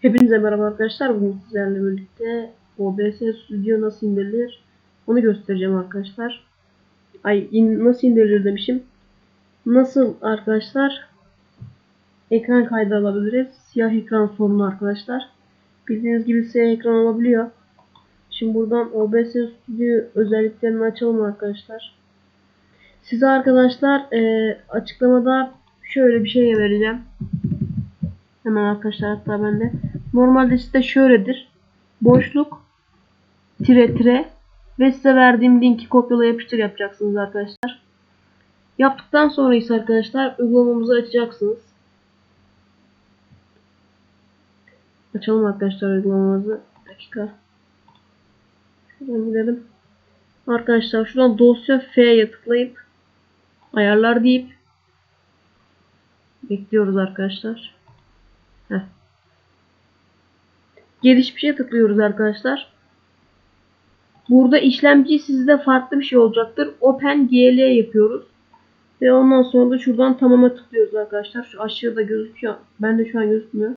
Hepinize merhaba arkadaşlar. Bugün sizlerle birlikte OBS Studio nasıl indirilir onu göstereceğim arkadaşlar. Ay in- nasıl indirilir demişim. Nasıl arkadaşlar ekran kaydı alabiliriz. Siyah ekran sorunu arkadaşlar. Bildiğiniz gibi siyah ekran olabiliyor. Şimdi buradan OBS Studio özelliklerini açalım arkadaşlar. Size arkadaşlar eee, açıklamada şöyle bir şey vereceğim. Hemen arkadaşlar hatta ben de. Normalde site şöyledir. Boşluk tire tire ve size verdiğim linki kopyala yapıştır yapacaksınız arkadaşlar. Yaptıktan sonra ise arkadaşlar uygulamamızı açacaksınız. Açalım arkadaşlar uygulamamızı. Bir dakika. Şuradan gidelim. Arkadaşlar şuradan dosya F'ye tıklayıp ayarlar deyip bekliyoruz arkadaşlar. Heh. Gelişmişe tıklıyoruz arkadaşlar. Burada işlemci sizde farklı bir şey olacaktır. Open GL yapıyoruz. Ve ondan sonra da şuradan tamama tıklıyoruz arkadaşlar. Şu aşağıda gözüküyor. Ben de şu an gözükmüyor.